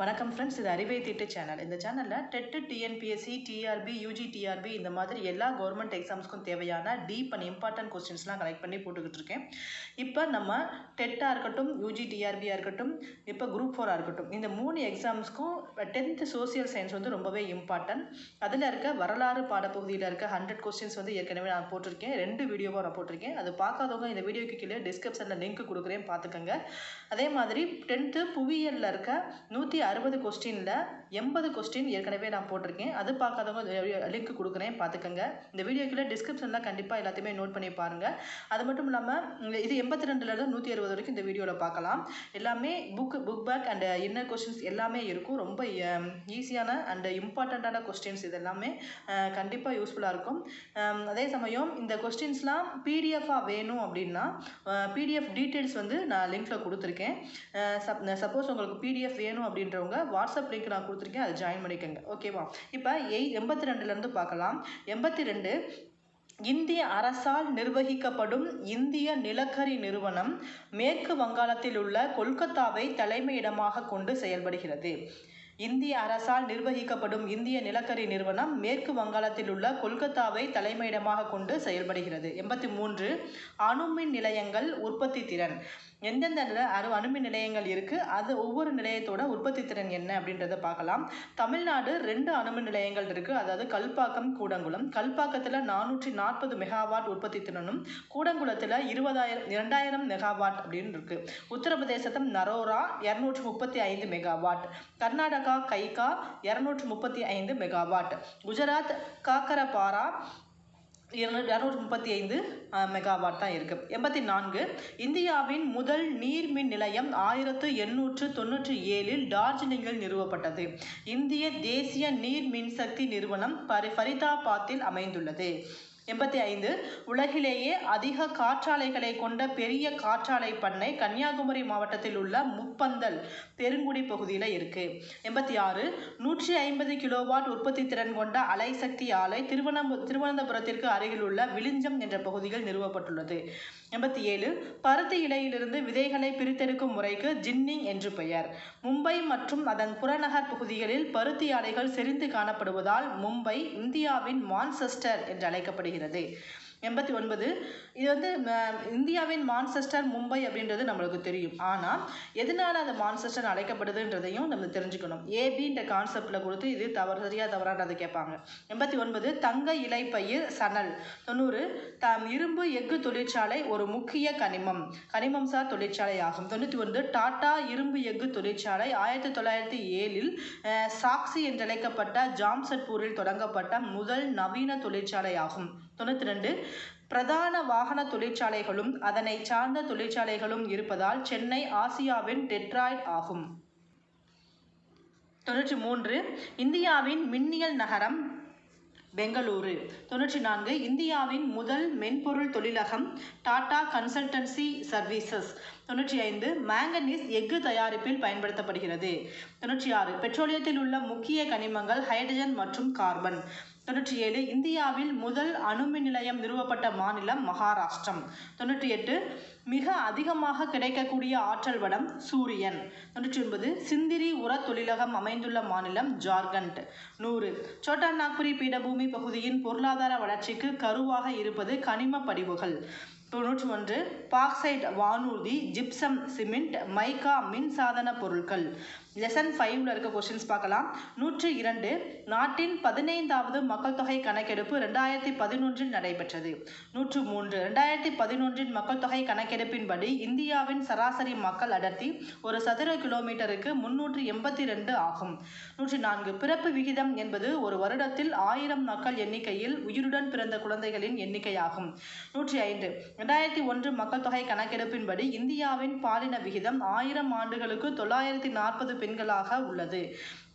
வணக்கம் ஃப்ரெண்ட்ஸ் இது அறிவை திட்டு சேனல் இந்த சேனலில் TET TNPSC TRB UG TRB இந்த மாதிரி எல்லா கவர்மெண்ட் எக்ஸாம்ஸ்க்கும் தேவையான டீப் அண்ட் இம்பார்ட்டன்ட் கொஸ்டின்ஸ்லாம் கலெக்ட் பண்ணி போட்டுக்கிட்டு இருக்கேன். இப்போ நம்ம டெட்டாக இருக்கட்டும் யூஜி டிஆர்பியாக இருக்கட்டும் இப்போ குரூப் ஃபோராக இருக்கட்டும் இந்த மூணு எக்ஸாம்ஸ்க்கும் டென்த்து சோசியல் சயின்ஸ் வந்து ரொம்பவே இம்பார்ட்டன்ட் அதில் இருக்க வரலாறு பாடப்பகுதியில் இருக்க ஹண்ட்ரட் கொஸ்டின்ஸ் வந்து ஏற்கனவே நான் போட்டிருக்கேன். ரெண்டு வீடியோவாக நான் போட்டிருக்கேன். அது பார்க்காதவங்க இந்த வீடியோக்கு கீழே டிஸ்கிரிப்ஷனில் லிங்க் கொடுக்குறேன் பார்த்துக்கோங்க. அதே மாதிரி டென்த்து புவியியலில் இருக்க நூற்றி அறுபது கொஸ்டினில் எண்பது கொஸ்டின் ஏற்கனவே நான் போட்டிருக்கேன். அது பார்க்காதவங்க லிங்க் கொடுக்குறேன். பார்த்துக்கோங்க. இந்த வீடியோக்குள்ளே டிஸ்கிரிப்ஷனில் கண்டிப்பாக எல்லாத்தையுமே நோட் பண்ணி பாருங்கள் அது மட்டும் இல்லாமல் இது எண்பத்தி ரெண்டுலேருந்து நூற்றி அறுபது வரைக்கும் இந்த வீடியோவில் பார்க்கலாம். எல்லாமே book book back and inner questions எல்லாமே இருக்கும். ரொம்ப ஈஸியான அண்ட் இம்பார்ட்டண்ட்டான கொஸ்டின்ஸ் இது எல்லாமே கண்டிப்பாக யூஸ்ஃபுல்லாக இருக்கும். அதே சமயம் இந்த கொஸ்டின்ஸ்லாம் பிடிஎஃபாக வேணும் அப்படின்னா பிடிஎஃப் டீட்டெயில்ஸ் வந்து நான் லிங்க்கில் கொடுத்துருக்கேன். சப் சப்போஸ் உங்களுக்கு பிடிஎஃப் வேணும் அப்படின்ற இருக்கிறவங்க வாட்ஸ்அப் லிங்க் நான் கொடுத்துருக்கேன் அதை ஜாயின் பண்ணிக்கோங்க. ஓகேவா இப்போ எய் எண்பத்தி ரெண்டுலேருந்து பார்க்கலாம். எண்பத்தி ரெண்டு இந்திய அரசால் நிர்வகிக்கப்படும் இந்திய நிலக்கரி நிறுவனம் மேற்கு வங்காளத்தில் உள்ள கொல்கத்தாவை தலைமையிடமாக கொண்டு செயல்படுகிறது. இந்திய அரசால் நிர்வகிக்கப்படும் இந்திய நிலக்கரி நிறுவனம் மேற்கு வங்காளத்தில் உள்ள கொல்கத்தாவை தலைமையிடமாக கொண்டு செயல்படுகிறது. எண்பத்தி மூன்று அணுமின் நிலையங்கள் உற்பத்தி திறன். எந்தெந்த நில அணு அணுமின் நிலையங்கள் இருக்குது அது ஒவ்வொரு நிலையத்தோட உற்பத்தி திறன் என்ன அப்படின்றத பார்க்கலாம். தமிழ்நாடு ரெண்டு அணுமின் நிலையங்கள் இருக்குது அதாவது கல்பாக்கம் கூடங்குளம். கல்பாக்கத்தில் நானூற்றி நாற்பது மெகாவாட் உற்பத்தி திறனும் கூடங்குளத்தில் இருபதாயிரம் இரண்டாயிரம் மெகாவாட் அப்படின்னு இருக்குது உத்தரப்பிரதேசத்தம் நரோரா இரநூற்றி முப்பத்தி ஐந்து மெகாவாட். கர்நாடகா கைகா இரநூற்றி முப்பத்தி ஐந்து மெகாவாட். குஜராத் காக்கரபாரா இரநூறு முப்பத்தி ஐந்து மெகாவாட் தான் இருக்குது எண்பத்தி நான்கு இந்தியாவின் முதல் நீர்மின் நிலையம் ஆயிரத்து எண்ணூற்று தொண்ணூற்றி ஏழில் டார்ஜிலிங்கில் நிறுவப்பட்டது. இந்திய தேசிய நீர் மின்சக்தி நிறுவனம் பரி ஃபரிதாபாத்தில் அமைந்துள்ளது. எண்பத்தி ஐந்து உலகிலேயே அதிக காற்றாலைகளை கொண்ட பெரிய காற்றாலை பண்ணை கன்னியாகுமரி மாவட்டத்தில் உள்ள முப்பந்தல் பெருங்குடி பகுதியில் இருக்கு. எண்பத்தி ஆறு நூற்றி ஐம்பது கிலோவாட் உற்பத்தி திறன் கொண்ட அலைசக்தி ஆலை திருவனம்ப திருவனந்தபுரத்திற்கு அருகில் உள்ள விளிஞ்சம் என்ற பகுதியில் நிறுவப்பட்டுள்ளது. எண்பத்தி ஏழு பருத்தி இலையிலிருந்து விதைகளை பிரித்தெடுக்கும் முறைக்கு ஜின்னிங் என்று பெயர். மும்பை மற்றும் அதன் புறநகர் பகுதிகளில் பருத்தி ஆலைகள் செறிந்து காணப்படுவதால் மும்பை இந்தியாவின் மான்செஸ்டர் என்று அழைக்கப்படுகிறது 对 எண்பத்தி ஒன்பது. இது வந்து இந்தியாவின் மான்செஸ்டர் மும்பை அப்படின்றது நம்மளுக்கு தெரியும். ஆனால் எதனால் அது மான்செஸ்டர் அழைக்கப்படுதுன்றதையும் நம்ம தெரிஞ்சுக்கணும். ஏபின்ற கான்செப்டில் கொடுத்து இது தவறு சரியா தவறான்றதை கேட்பாங்க. எண்பத்தி ஒன்பது தங்க இலைப்பயிர் சணல். தொண்ணூறு த இரும்பு எஃகு தொழிற்சாலை ஒரு முக்கிய கனிமம். கனிமம் சார் தொழிற்சாலை ஆகும். தொண்ணூற்றி ஒன்று டாடா இரும்பு எஃகு தொழிற்சாலை. ஆயிரத்தி தொள்ளாயிரத்தி ஏழில் சாக்சி என்றழைக்கப்பட்ட ஜாம்சட்பூரில் தொடங்கப்பட்ட முதல் நவீன தொழிற்சாலை ஆகும். தொண்ணூற்றி ரெண்டு பிரதான வாகன தொழிற்சாலைகளும் அதனை சார்ந்த தொழிற்சாலைகளும் இருப்பதால் சென்னை ஆசியாவின் டெட்ராய்ட் ஆகும். தொண்ணூற்றி மூன்று இந்தியாவின் மின்னியல் நகரம் பெங்களூரு. தொண்ணூற்றி நான்கு இந்தியாவின் முதல் மென்பொருள் தொழிலகம் டாடா கன்சல்டன்சி சர்வீசஸ். தொண்ணூற்றி ஐந்து மேங்கனீஸ் எஃகு தயாரிப்பில் பயன்படுத்தப்படுகிறது. தொண்ணூற்றி ஆறு பெட்ரோலியத்தில் உள்ள முக்கிய கனிமங்கள் ஹைட்ரஜன் மற்றும் கார்பன் தொண்ணூற்றி ஏழு இந்தியாவில் முதல் அணுமின் நிலையம் நிறுவப்பட்ட மாநிலம் மகாராஷ்டிரம். தொண்ணூற்றி எட்டு மிக அதிகமாக கிடைக்கக்கூடிய ஆற்றல் வடம் சூரியன். தொண்ணூற்றி ஒன்பது சிந்திரி உர தொழிலகம் அமைந்துள்ள மாநிலம் ஜார்க்கண்ட். நூறு சோட்டா நாக்புரி பீடபூமி பகுதியின் பொருளாதார வளர்ச்சிக்கு கருவாக இருப்பது கனிம படிவுகள். தொண்ணூற்றி ஒன்று பாக்சைட் வானூர்தி ஜிப்சம் சிமெண்ட் மைக்கா மின்சாதன பொருட்கள். லெசன் ஃபைவ்ல இருக்க கொஸ்டின்ஸ் பார்க்கலாம். நூற்றி இரண்டு நாட்டின் பதினைந்தாவது மக்கள் தொகை கணக்கெடுப்பு ரெண்டாயிரத்தி பதினொன்றில் நடைபெற்றது. நூற்று மூன்று ரெண்டாயிரத்தி பதினொன்றின் மக்கள் தொகை கணக்கெடுப்பின்படி இந்தியாவின் சராசரி மக்கள் அடர்த்தி ஒரு சதுர கிலோமீட்டருக்கு முன்னூற்றி எண்பத்தி ரெண்டு ஆகும். நூற்றி நான்கு பிறப்பு விகிதம் என்பது ஒரு வருடத்தில் ஆயிரம் மக்கள் எண்ணிக்கையில் உயிருடன் பிறந்த குழந்தைகளின் எண்ணிக்கையாகும். நூற்றி ஐந்து ரெண்டாயிரத்தி ஒன்று மக்கள் தொகை கணக்கெடுப்பின்படி இந்தியாவின் பாலின விகிதம் ஆயிரம் ஆண்டுகளுக்கு தொள்ளாயிரத்தி நாற்பது பெண்களாக உள்ளது.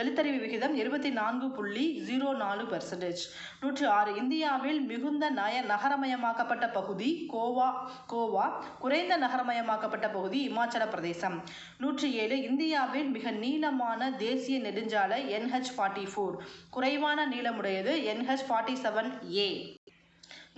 எழுத்தறிவு விகிதம் இருபத்தி நான்கு புள்ளி ஜீரோ நாலு பெர்சன்டேஜ் நூற்றி ஆறு இந்தியாவில் மிகுந்த நய நகரமயமாக்கப்பட்ட பகுதி கோவா கோவா குறைந்த நகரமயமாக்கப்பட்ட பகுதி இமாச்சல பிரதேசம். நூற்றி ஏழு இந்தியாவில் மிக நீளமான தேசிய நெடுஞ்சாலை என்ஹெச் ஃபார்ட்டி ஃபோர் குறைவான நீளமுடையது என்ஹெச் ஃபார்ட்டி செவன் ஏ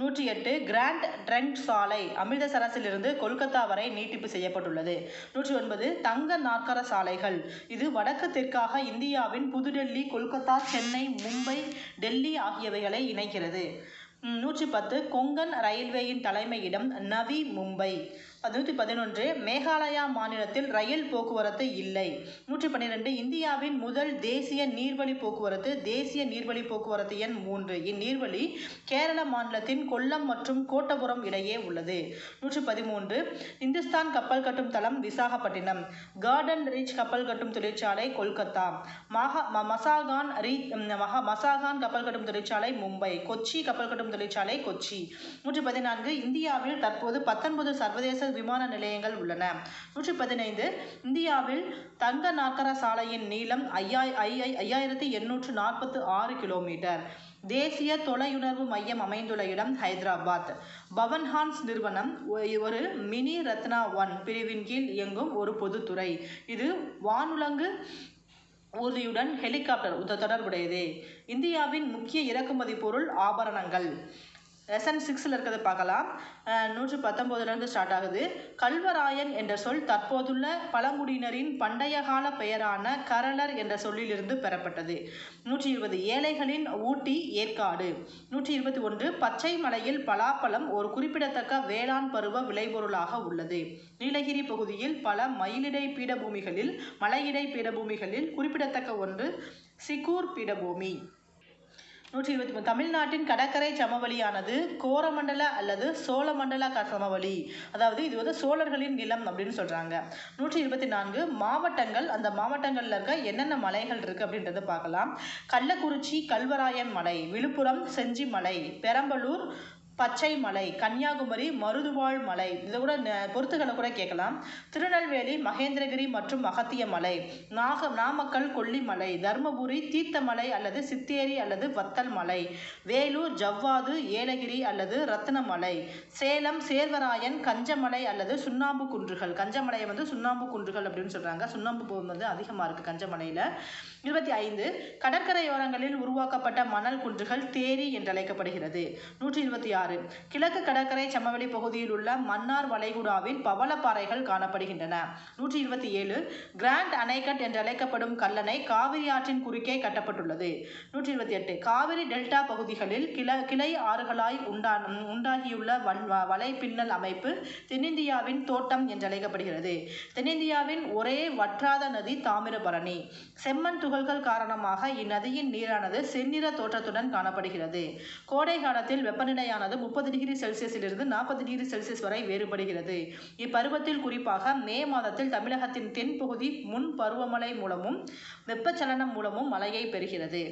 நூற்றி எட்டு கிராண்ட் ட்ரெண்ட் சாலை அமிர்தசரஸிலிருந்து கொல்கத்தா வரை நீட்டிப்பு செய்யப்பட்டுள்ளது. நூற்றி ஒன்பது தங்க நாற்கர சாலைகள். இது வடக்கு தெற்காக இந்தியாவின் புதுடெல்லி கொல்கத்தா சென்னை மும்பை டெல்லி ஆகியவைகளை இணைக்கிறது. நூற்றி பத்து கொங்கன் ரயில்வேயின் தலைமையிடம் நவி மும்பை. நூற்றி பதினொன்று மேகாலயா மாநிலத்தில் ரயில் போக்குவரத்து இல்லை. நூற்றி பன்னிரெண்டு இந்தியாவின் முதல் தேசிய நீர்வழி போக்குவரத்து தேசிய நீர்வழி போக்குவரத்து எண் மூன்று. இந்நீர்வழி கேரள மாநிலத்தின் கொல்லம் மற்றும் கோட்டபுரம் இடையே உள்ளது. நூற்றி பதிமூன்று இந்துஸ்தான் கப்பல் கட்டும் தளம் விசாகப்பட்டினம் கார்டன் ரீச் கப்பல் கட்டும் தொழிற்சாலை கொல்கத்தா மகா ம- மசாகான் ரீ மகா மசாகான் கப்பல் கட்டும் தொழிற்சாலை மும்பை கொச்சி கப்பல் கட்டும் தொழிற்சாலை கொச்சி. நூற்றி பதினான்கு இந்தியாவில் தற்போது பத்தொன்பது சர்வதேச விமான நிலையங்கள் உள்ளன. நூற்றி பதினைந்து இந்தியாவில் தங்க நாக்கர சாலையின் நீளம் ஐயா ஐ ஐ- ஐயாயிரத்தி எண்ணூற்று நாற்பத்து ஆறு கிலோமீட்டர். தேசிய தொலையுணர்வு மையம் அமைந்துள்ள இடம் ஹைதராபாத். பவன்ஹான்ஸ் நிறுவனம் ஒ- ஒரு மினி ரத்னா ஒன் பிரிவின் கீழ் இயங்கும் ஒரு பொதுத்துறை. இது வானுலங்கு ஊர்தியுடன் ஹெலிகாப்டர் தொடர்புடையது. இந்தியாவின் முக்கிய இறக்குமதி பொருள் ஆபரணங்கள். லெசன் சிக்ஸில் இருக்கிறத பார்க்கலாம். நூற்று பத்தொம்போதுலேருந்து ஸ்டார்ட் ஆகுது. கல்வராயன் என்ற சொல் தற்போதுள்ள பழங்குடியினரின் பண்டைய கால பெயரான கரளர் என்ற சொல்லிலிருந்து பெறப்பட்டது. நூற்றி இருபது ஏழைகளின் ஊட்டி ஏற்காடு. நூற்றி இருபத்தி ஒன்று பச்சை மலையில் பலாப்பழம் ஒரு குறிப்பிடத்தக்க வேளாண் பருவ விளைபொருளாக உள்ளது. நீலகிரி பகுதியில் பல மயிலிடை பீடபூமிகளில் மலையிடை பீடபூமிகளில் குறிப்பிடத்தக்க ஒன்று சிகூர் பீடபூமி. நூற்றி இருபத்தி மூணு. தமிழ்நாட்டின் கடற்கரை சமவெளியானது கோரமண்டல அல்லது சோழமண்டல க- சமவெளி. அதாவது இது வந்து சோழர்களின் நிலம் அப்படின்னு சொல்கிறாங்க நூற்றி இருபத்தி நான்கு மாவட்டங்கள். அந்த மாவட்டங்களில் இருக்க என்னென்ன மலைகள் இருக்குது அப்படின்றத பார்க்கலாம். கள்ளக்குறிச்சி கல்வராயன் மலை விழுப்புரம் செஞ்சி மலை பெரம்பலூர் பச்சை மலை கன்னியாகுமரி மருதுவாழ் மலை. இதை கூட ந- கூட கேட்கலாம். திருநெல்வேலி மகேந்திரகிரி மற்றும் மகத்திய மலை. நாக நாமக்கல் கொல்லிமலை தருமபுரி தீர்த்தமலை அல்லது சித்தேரி அல்லது வத்தல் மலை. வேலூர் ஜவ்வாது ஏலகிரி அல்லது ரத்னமலை. சேலம் சேர்வராயன் கஞ்சமலை அல்லது சுண்ணாம்பு குன்றுகள். கஞ்சமலையை வந்து சுண்ணாம்பு குன்றுகள் அப்படின்னு சொல்கிறாங்க சுண்ணாம்பு பூ வந்து அதிகமாக இருக்கு கஞ்சமலையில். இருபத்தி ஐந்து கடற்கரையோரங்களில் உருவாக்கப்பட்ட மணல் குன்றுகள் தேரி என்றழைக்கப்படுகிறது. நூற்றி இருபத்தி ஆறு கிழக்கு கடற்கரை சமவெளி பகுதியில் உள்ள மன்னார் வளைகுடாவில் பவளப்பாறைகள் காணப்படுகின்றன. நூற்றி இருபத்தி ஏழு கிராண்ட் அணைக்கட் என்றழைக்கப்படும் கல்லணை காவிரி ஆற்றின் குறுக்கே கட்டப்பட்டுள்ளது. நூற்றி இருபத்தி எட்டு காவிரி டெல்டா பகுதிகளில் கிள கிளை ஆறுகளாய் உண்டா உண்டாகியுள்ள வன் வலைப்பின்னல் அமைப்பு தென்னிந்தியாவின் தோட்டம் என்றழைக்கப்படுகிறது. தென்னிந்தியாவின் ஒரே வற்றாத நதி தாமிரபரணி. செம்மண் துகள்கள் காரணமாக இந்நதியின் நீரானது செந்நிற தோற்றத்துடன் காணப்படுகிறது. கோடை காலத்தில் வெப்பநிலையானது முப்பது டிகிரி செல்சியஸிலிருந்து நாற்பது டிகிரி செல்சியஸ் வரை வேறுபடுகிறது. இப்பருவத்தில் குறிப்பாக மே மாதத்தில் தமிழகத்தின் தென்பகுதி முன் பருவமழை மூலமும் வெப்பச்சலனம் மூலமும் மழையை பெறுகிறது.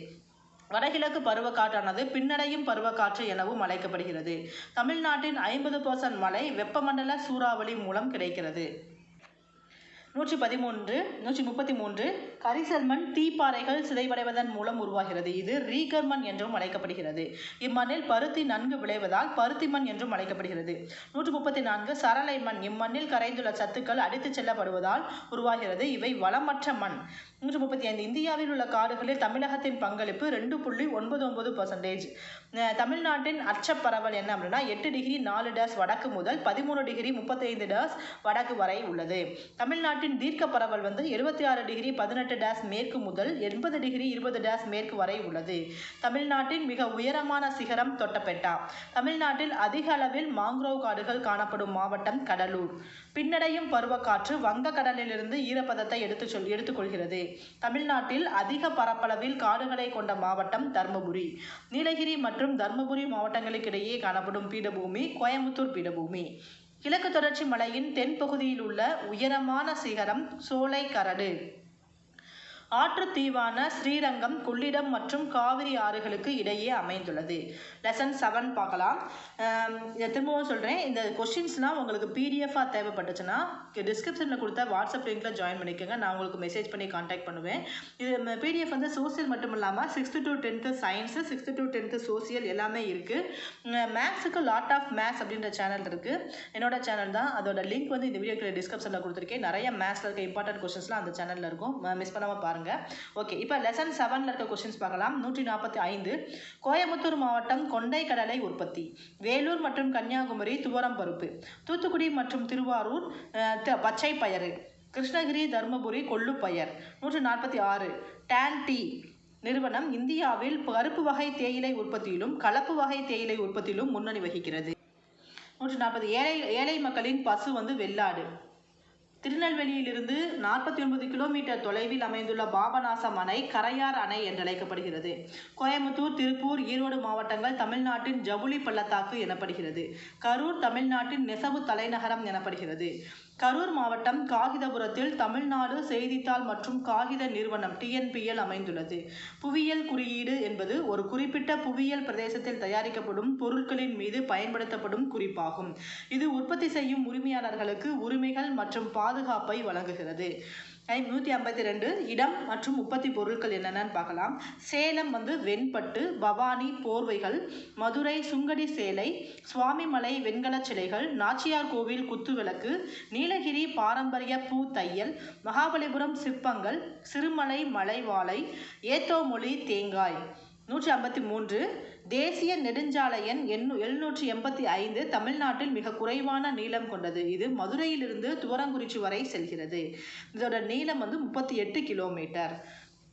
வடகிழக்கு பருவக்காற்றானது பின்னடையும் பருவக்காற்று எனவும் அழைக்கப்படுகிறது. தமிழ்நாட்டின் ஐம்பது பர்சன்ட் மழை வெப்பமண்டல சூறாவளி மூலம் கிடைக்கிறது. நூற்றி பதிமூன்று நூற்றி முப்பத்தி மூன்று கரிசல்மண் தீப்பாறைகள் சிதைவடைவதன் மூலம் உருவாகிறது. இது ரீகர்மண் என்றும் அழைக்கப்படுகிறது. இம்மண்ணில் பருத்தி நன்கு விளைவதால் பருத்தி மண் என்றும் அழைக்கப்படுகிறது. நூற்று முப்பத்தி நான்கு சரளை மண் இம்மண்ணில் கரைந்துள்ள சத்துக்கள் அடித்துச் செல்லப்படுவதால் உருவாகிறது. இவை வளமற்ற மண். நூற்று முப்பத்தி ஐந்து இந்தியாவில் உள்ள காடுகளில் தமிழகத்தின் பங்களிப்பு ரெண்டு புள்ளி ஒன்பது ஒன்பது பர்சன்டேஜ் தமிழ்நாட்டின் அச்சப்பரவல் என்ன அப்படின்னா எட்டு டிகிரி நாலு டேஸ் வடக்கு முதல் பதிமூணு டிகிரி முப்பத்தைந்து டேஸ் வடக்கு வரை உள்ளது. தமிழ்நாட்டின் தீர்க்க பரவல் வந்து எழுபத்தி ஆறு டிகிரி பதினெட்டு டேஸ் மேற்கு முதல் எண்பது டிகிரி இருபது டேஸ் மேற்கு வரை உள்ளது. தமிழ்நாட்டின் மிக உயரமான சிகரம் தொட்டபெட்டா. தமிழ்நாட்டில் அதிக அளவில் மாங்க்ரோவ் காடுகள் காணப்படும் மாவட்டம் கடலூர். பின்னடையும் பருவக்காற்று வங்கக்கடலிலிருந்து ஈரப்பதத்தை எடுத்து சொல் எடுத்துக்கொள்கிறது. தமிழ்நாட்டில் அதிக பரப்பளவில் காடுகளை கொண்ட மாவட்டம் தர்மபுரி. நீலகிரி மற்றும் தர்மபுரி மாவட்டங்களுக்கிடையே காணப்படும் பீடபூமி கோயம்புத்தூர் பீடபூமி. கிழக்கு தொடர்ச்சி மலையின் தென்பகுதியில் உள்ள உயரமான சிகரம் சோலை கரடு ஆற்றுத்தீவான ஸ்ரீரங்கம் கொள்ளிடம் மற்றும் காவிரி ஆறுகளுக்கு இடையே அமைந்துள்ளது. லெசன் செவன் பார்க்கலாம். இதை திரும்பவும் சொல்கிறேன் இந்த கொஷின்ஸ்லாம் உங்களுக்கு பிடிஎஃபாக தேவைப்பட்டுச்சுன்னா டிஸ்கிரிப்ஷனில் கொடுத்த வாட்ஸ்அப் லிங்க்கில் ஜாயின் பண்ணிக்கோங்க. நான் உங்களுக்கு மெசேஜ் பண்ணி காண்டாக்ட் பண்ணுவேன். இது பிடிஎஃப் வந்து சோசியல் மட்டும் இல்லாமல் sixth to tenth science sixth to tenth social எல்லாமே இருக்குது மேக்ஸுக்கு லாட் ஆஃப் மேக்ஸ் அப்படின்ற சேனல் இருக்குது என்னோட சேனல் தான். அதோட லிங்க் வந்து இந்த வீடியோக்கு டிஸ்கிரிப்ஷனில் கொடுத்துருக்கேன். நிறைய மேக்ஸில் இருக்க இம்பார்ட்டன்ட் கொஷின்ஸ்லாம் அந்த சேனலில் இருக்கும். மிஸ் பண்ணாமல் பாருங்கள் பாருங்கள் ஓகே இப்போ லெசன் செவனில் இருக்க கொஸ்டின்ஸ் பார்க்கலாம். நூற்றி நாற்பத்தி ஐந்து கோயம்புத்தூர் மாவட்டம் கொண்டை கடலை உற்பத்தி. வேலூர் மற்றும் கன்னியாகுமரி துவரம் பருப்பு. தூத்துக்குடி மற்றும் திருவாரூர் த- பச்சை பயறு. கிருஷ்ணகிரி தருமபுரி கொள்ளுப்பயர் நூற்றி நாற்பத்தி ஆறு. டேன் டீ நிறுவனம் இந்தியாவில் கருப்பு வகை தேயிலை உற்பத்தியிலும் கலப்பு வகை தேயிலை உற்பத்தியிலும் முன்னணி வகிக்கிறது. நூற்றி நாற்பது. ஏழை ஏழை மக்களின் பசு வந்து வெள்ளாடு. திருநெல்வேலியிலிருந்து நாற்பத்தி ஒன்பது கிலோமீட்டர் தொலைவில் அமைந்துள்ள பாபநாசம் அணை கரையார் அணை என்று அழைக்கப்படுகிறது. கோயம்புத்தூர் திருப்பூர் ஈரோடு மாவட்டங்கள் தமிழ்நாட்டின் ஜவுளி பள்ளத்தாக்கு எனப்படுகிறது. கரூர் தமிழ்நாட்டின் நெசவு தலைநகரம் எனப்படுகிறது. கரூர் மாவட்டம் காகிதபுரத்தில் தமிழ்நாடு செய்தித்தாள் மற்றும் காகித நிறுவனம் டிஎன்பிஎல் அமைந்துள்ளது. புவியியல் குறியீடு என்பது ஒரு குறிப்பிட்ட புவியியல் பிரதேசத்தில் தயாரிக்கப்படும் பொருட்களின் மீது பயன்படுத்தப்படும் குறிப்பாகும். இது உற்பத்தி செய்யும் உரிமையாளர்களுக்கு உரிமைகள் மற்றும் பா பாதுகாப்பை வழங்குகிறது. ஐ- நூற்றி ஐம்பத்தி ரெண்டு இடம் மற்றும் உற்பத்தி பொருட்கள் என்னென்னு பார்க்கலாம். சேலம் வந்து வெண்பட்டு பவானி போர்வைகள் மதுரை சுங்கடி சேலை சுவாமிமலை வெண்கலச் சிலைகள் நாச்சியார் கோவில் குத்துவிளக்கு நீலகிரி பாரம்பரிய பூ தையல் மகாபலிபுரம் சிற்பங்கள் சிறுமலை மலைவாழை ஏத்தோமொழி தேங்காய். நூற்றி ஐம்பத்தி மூன்று தேசிய நெடுஞ்சாலை எண் எண்ணூ எழுநூற்றி எண்பத்தி ஐந்து தமிழ்நாட்டில் மிக குறைவான நீளம் கொண்டது. இது மதுரையிலிருந்து துவரங்குறிச்சி வரை செல்கிறது. இதோட நீளம் வந்து முப்பத்தி எட்டு கிலோமீட்டர்.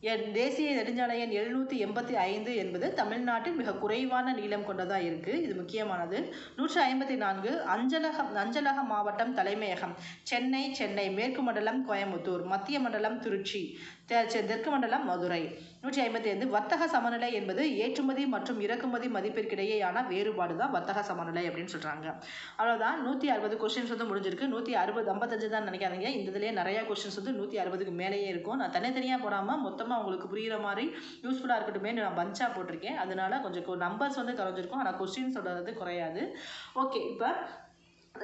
என் தேசிய நெடுஞ்சாலை எண் எழுநூற்றி எண்பத்தி ஐந்து என்பது தமிழ்நாட்டில் மிக குறைவான நீளம் கொண்டதாக இருக்குது இது முக்கியமானது. நூற்றி ஐம்பத்தி நான்கு அஞ்சலகம் அஞ்சலக மாவட்டம் தலைமையகம். சென்னை சென்னை மேற்கு மண்டலம் கோயம்புத்தூர். மத்திய மண்டலம் திருச்சி. தெ- தெற்கு மண்டலம் மதுரை. நூற்றி ஐம்பத்தி ஐந்து வர்த்தக சமநிலை என்பது ஏற்றுமதி மற்றும் இறக்குமதி மதிப்பிற்கிடையேயான வேறுபாடு தான் வர்த்தக சமநிலை அப்படின்னு சொல்கிறாங்க அவ்வளோதான் நூற்றி அறுபது கொஸ்டின்ஸ் வந்து முடிஞ்சிருக்கு. நூற்றி அறுபது ஐம்பத்தஞ்சு தான் நினைக்காதீங்க. இந்த இதுலேயே நிறையா கொஸ்டின்ஸ் வந்து நூற்றி அறுபதுக்கு மேலேயே இருக்கும். நான் தனித்தனியாக போடாமல் மொத்தமாக உங்களுக்கு புரிகிற மாதிரி யூஸ்ஃபுல்லாக இருக்கட்டுமே நான் பஞ்சாக போட்டிருக்கேன். அதனால கொஞ்சம் நம்பர்ஸ் வந்து குறைஞ்சிருக்கும் ஆனால் கொஸ்டின்ஸோட இது குறையாது. ஓகே இப்போ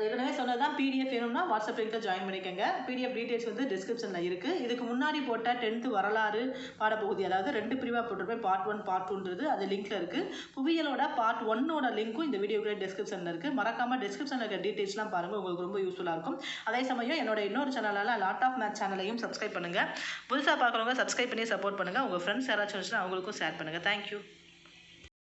ஏற்கனவே சொன்னதான் பிடிஎஃப் வேணும்னா வாட்ஸ்அப் லிங்கில் ஜாயின் பண்ணிக்கோங்க. பிடிஎஃப் டீடைல்ஸ் வந்து டிஸ்கிரிப்ஷனில் இருக்குது இதுக்கு முன்னாடி போட்ட டென்த்து வரலாறு பாடப்பகுதி அதாவது ரெண்டு பிரிவாக போட்டிருப்பேன் பார்ட் ஒன் பார்ட் டூன்றது அது லிங்க்ல இருக்குது புவியலோட பார்ட் ஒன்னோட லிங்க்கும் இந்த வீடியோக்குள்ள டிஸ்கிரிப்ஷனில் இருக்குது மறக்காமல் டிஸ்கிரிப்ஷனில் இருக்க டீடைல்ஸ்லாம் பாருங்கள் உங்களுக்கு ரொம்ப யூஸ்ஃபுல்லாக இருக்கும். அதே சமயம் என்னோட இன்னொரு சேனலால் லாட் ஆஃப் மேத் சேனலையும் சப்ஸ்கிரைப் பண்ணுங்கள் புதுசாக பார்க்குறவங்க சப்ஸ்கிரைப் பண்ணி சப்போர்ட் பண்ணுங்கள் உங்கள் ஃப்ரெண்ட்ஸ் யாராச்சும் இருந்துச்சுன்னா அவங்களுக்கும் ஷேர் பண்ணுங்கள் தேங்க்யூ